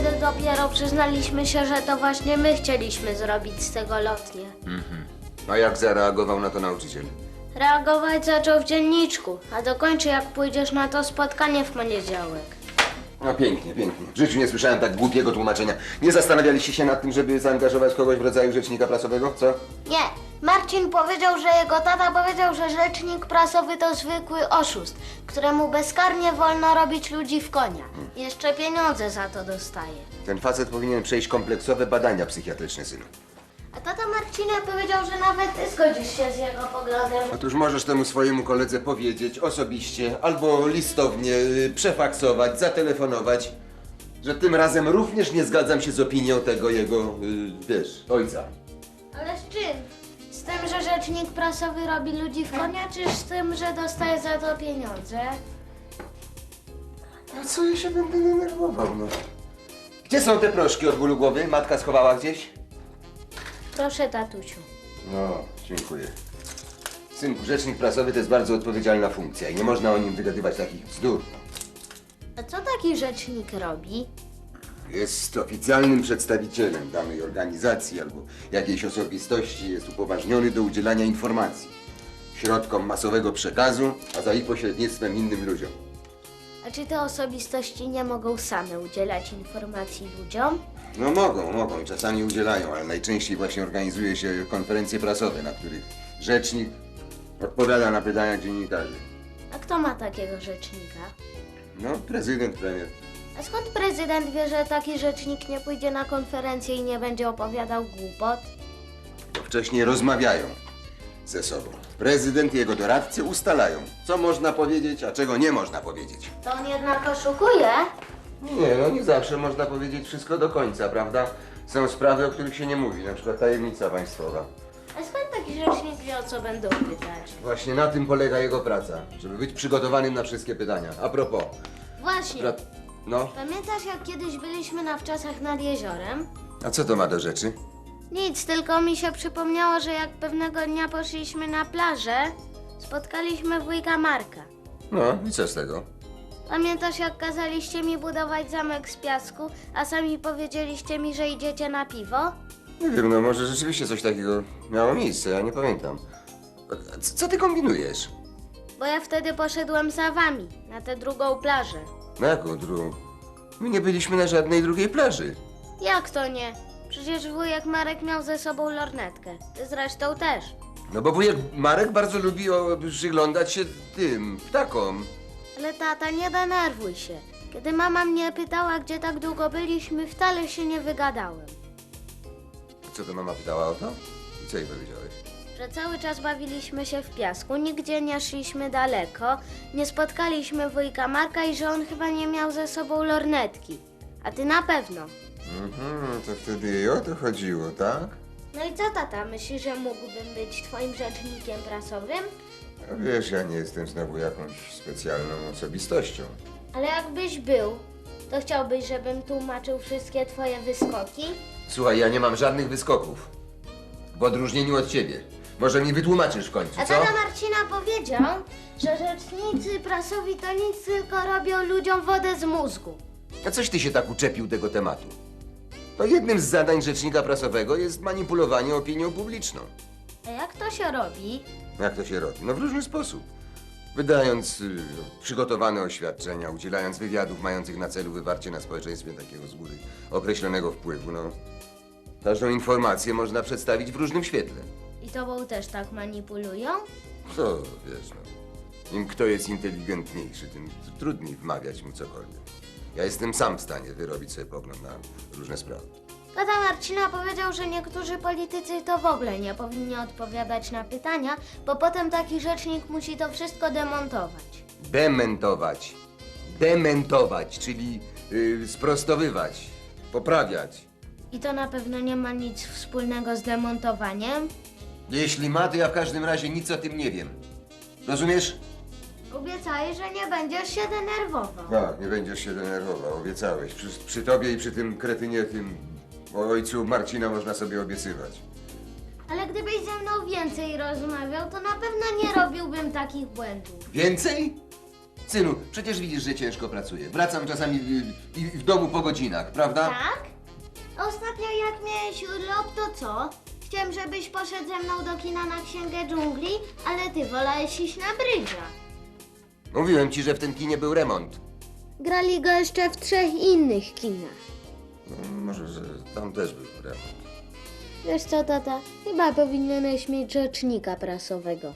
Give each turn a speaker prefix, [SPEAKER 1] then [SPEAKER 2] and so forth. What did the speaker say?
[SPEAKER 1] wtedy dopiero przyznaliśmy się, że to właśnie my chcieliśmy zrobić z tego lotnię.
[SPEAKER 2] A jak zareagował na to nauczyciel?
[SPEAKER 1] Reagować zaczął w dzienniczku, a dokończy jak pójdziesz na to spotkanie w poniedziałek.
[SPEAKER 2] No pięknie, pięknie. W życiu nie słyszałem tak głupiego tłumaczenia. Nie zastanawialiście się nad tym, żeby zaangażować kogoś w rodzaju rzecznika prasowego, co?
[SPEAKER 1] Nie, Marcin powiedział, że jego tata powiedział, że rzecznik prasowy to zwykły oszust, któremu bezkarnie wolno robić ludzi w konia. Jeszcze pieniądze za to dostaje.
[SPEAKER 2] Ten facet powinien przejść kompleksowe badania psychiatryczne, synu.
[SPEAKER 1] A tata Marcina powiedział, że nawet ty zgodzisz się z jego poglądem.
[SPEAKER 2] Otóż możesz temu swojemu koledze powiedzieć osobiście albo listownie, y, przefaksować, zatelefonować, że tym razem również nie zgadzam się z opinią tego jego, y, wiesz, ojca.
[SPEAKER 1] Ale z czym? Z tym, że rzecznik prasowy robi ludzi w konia, czy z tym, że dostaje za to pieniądze?
[SPEAKER 2] A co ja się będę denerwował, no? Gdzie są te proszki od bólu głowy? Matka schowała gdzieś?
[SPEAKER 1] Proszę, tatusiu.
[SPEAKER 2] No, dziękuję. Synku, rzecznik prasowy to jest bardzo odpowiedzialna funkcja i nie można o nim wygadywać takich bzdur.
[SPEAKER 1] A co taki rzecznik robi?
[SPEAKER 2] Jest oficjalnym przedstawicielem danej organizacji albo jakiejś osobistości, jest upoważniony do udzielania informacji środkom masowego przekazu, a za ich pośrednictwem innym ludziom.
[SPEAKER 1] A czy te osobistości nie mogą same udzielać informacji ludziom?
[SPEAKER 2] No mogą, mogą czasami udzielają, ale najczęściej właśnie organizuje się konferencje prasowe, na których rzecznik odpowiada na pytania dziennikarzy.
[SPEAKER 1] A kto ma takiego rzecznika?
[SPEAKER 2] No, prezydent, premier.
[SPEAKER 1] A skąd prezydent wie, że taki rzecznik nie pójdzie na konferencję i nie będzie opowiadał głupot?
[SPEAKER 2] Wcześniej rozmawiają ze sobą. Prezydent i jego doradcy ustalają, co można powiedzieć, a czego nie można powiedzieć.
[SPEAKER 1] To on jednak oszukuje?
[SPEAKER 2] Nie, no nie zawsze można powiedzieć wszystko do końca, prawda? Są sprawy, o których się nie mówi, na przykład tajemnica państwowa.
[SPEAKER 1] A skąd taki rzecznik wie, o co będą pytać?
[SPEAKER 2] Właśnie na tym polega jego praca, żeby być przygotowanym na wszystkie pytania. A propos,
[SPEAKER 1] Właśnie.
[SPEAKER 2] brat... No,
[SPEAKER 1] Pamiętasz, jak kiedyś byliśmy na wczasach nad jeziorem?
[SPEAKER 2] a co to ma do rzeczy?
[SPEAKER 1] Nic, tylko mi się przypomniało, że jak pewnego dnia poszliśmy na plażę, spotkaliśmy wujka Marka.
[SPEAKER 2] No, i co z tego?
[SPEAKER 1] Pamiętasz, jak kazaliście mi budować zamek z piasku, a sami powiedzieliście mi, że idziecie na piwo?
[SPEAKER 2] Nie wiem, no może rzeczywiście coś takiego miało miejsce, ja nie pamiętam. A c- Co ty kombinujesz?
[SPEAKER 1] Bo ja wtedy poszedłem za wami, na tę drugą plażę.
[SPEAKER 2] Na jaką drugą? My nie byliśmy na żadnej drugiej plaży.
[SPEAKER 1] Jak to nie? Przecież wujek Marek miał ze sobą lornetkę. Ty zresztą też.
[SPEAKER 2] No bo wujek Marek bardzo lubi o, przyglądać się tym ptakom.
[SPEAKER 1] Ale tata, nie denerwuj się. Kiedy mama mnie pytała, gdzie tak długo byliśmy, wcale się nie wygadałem.
[SPEAKER 2] Co to mama pytała o to? I co jej powiedziałeś?
[SPEAKER 1] Że cały czas bawiliśmy się w piasku, nigdzie nie szliśmy daleko, nie spotkaliśmy wujka Marka i że on chyba nie miał ze sobą lornetki. A ty na pewno.
[SPEAKER 2] Mhm, to wtedy jej o to chodziło, tak?
[SPEAKER 1] No i co tata, myślisz, że mógłbym być twoim rzecznikiem prasowym?
[SPEAKER 2] A wiesz, ja nie jestem znowu jakąś specjalną osobistością.
[SPEAKER 1] Ale jakbyś był, to chciałbyś, żebym tłumaczył wszystkie twoje wyskoki?
[SPEAKER 2] Słuchaj, ja nie mam żadnych wyskoków. W odróżnieniu od ciebie. Może mi wytłumaczysz w końcu,
[SPEAKER 1] A
[SPEAKER 2] co?
[SPEAKER 1] tata Marcina powiedział, że rzecznicy prasowi to nic, tylko robią ludziom wodę z mózgu.
[SPEAKER 2] A coś ty się tak uczepił tego tematu? To jednym z zadań rzecznika prasowego jest manipulowanie opinią publiczną.
[SPEAKER 1] A jak to się robi?
[SPEAKER 2] Jak to się robi? No w różny sposób. Wydając y, przygotowane oświadczenia, udzielając wywiadów mających na celu wywarcie na społeczeństwie takiego z góry określonego wpływu, no. Każdą informację można przedstawić w różnym świetle.
[SPEAKER 1] I tobą też tak manipulują?
[SPEAKER 2] Co, wiesz, no. Im kto jest inteligentniejszy, tym trudniej wmawiać mu cokolwiek. Ja jestem sam w stanie wyrobić sobie pogląd na różne sprawy.
[SPEAKER 1] Tata Marcina powiedział, że niektórzy politycy to w ogóle nie powinni odpowiadać na pytania, bo potem taki rzecznik musi to wszystko demontować.
[SPEAKER 2] Dementować. Dementować, czyli y, sprostowywać, poprawiać.
[SPEAKER 1] I to na pewno nie ma nic wspólnego z demontowaniem.
[SPEAKER 2] Jeśli ma, to ja w każdym razie nic o tym nie wiem. Rozumiesz?
[SPEAKER 1] Obiecałeś, że nie będziesz się denerwował.
[SPEAKER 2] Tak, nie będziesz się denerwował, obiecałeś. Przy, przy tobie i przy tym kretynie, tym ojcu Marcina można sobie obiecywać.
[SPEAKER 1] Ale gdybyś ze mną więcej rozmawiał, to na pewno nie robiłbym takich błędów.
[SPEAKER 2] Więcej? Synu, przecież widzisz, że ciężko pracuję. Wracam czasami i w domu po godzinach, prawda?
[SPEAKER 1] Tak? Ostatnio jak miałeś urlop, to co? Chciałem, żebyś poszedł ze mną do kina na Księgę Dżungli, ale ty wolałeś iść na brydża.
[SPEAKER 2] Mówiłem ci, że w tym kinie był remont.
[SPEAKER 1] Grali go jeszcze w trzech innych kinach.
[SPEAKER 2] No, może, że tam też był remont.
[SPEAKER 1] Wiesz co, tata? Chyba powinieneś mieć rzecznika prasowego.